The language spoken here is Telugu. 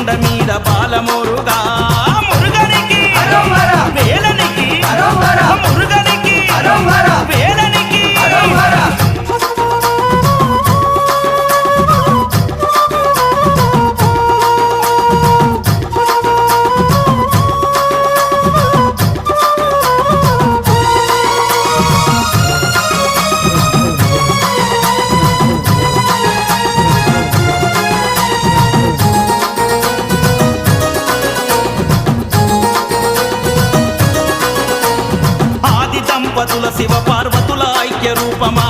కొండ మీద బాలమోరుగా దేవతుల శివ పార్వతుల ఐక్య రూపమా?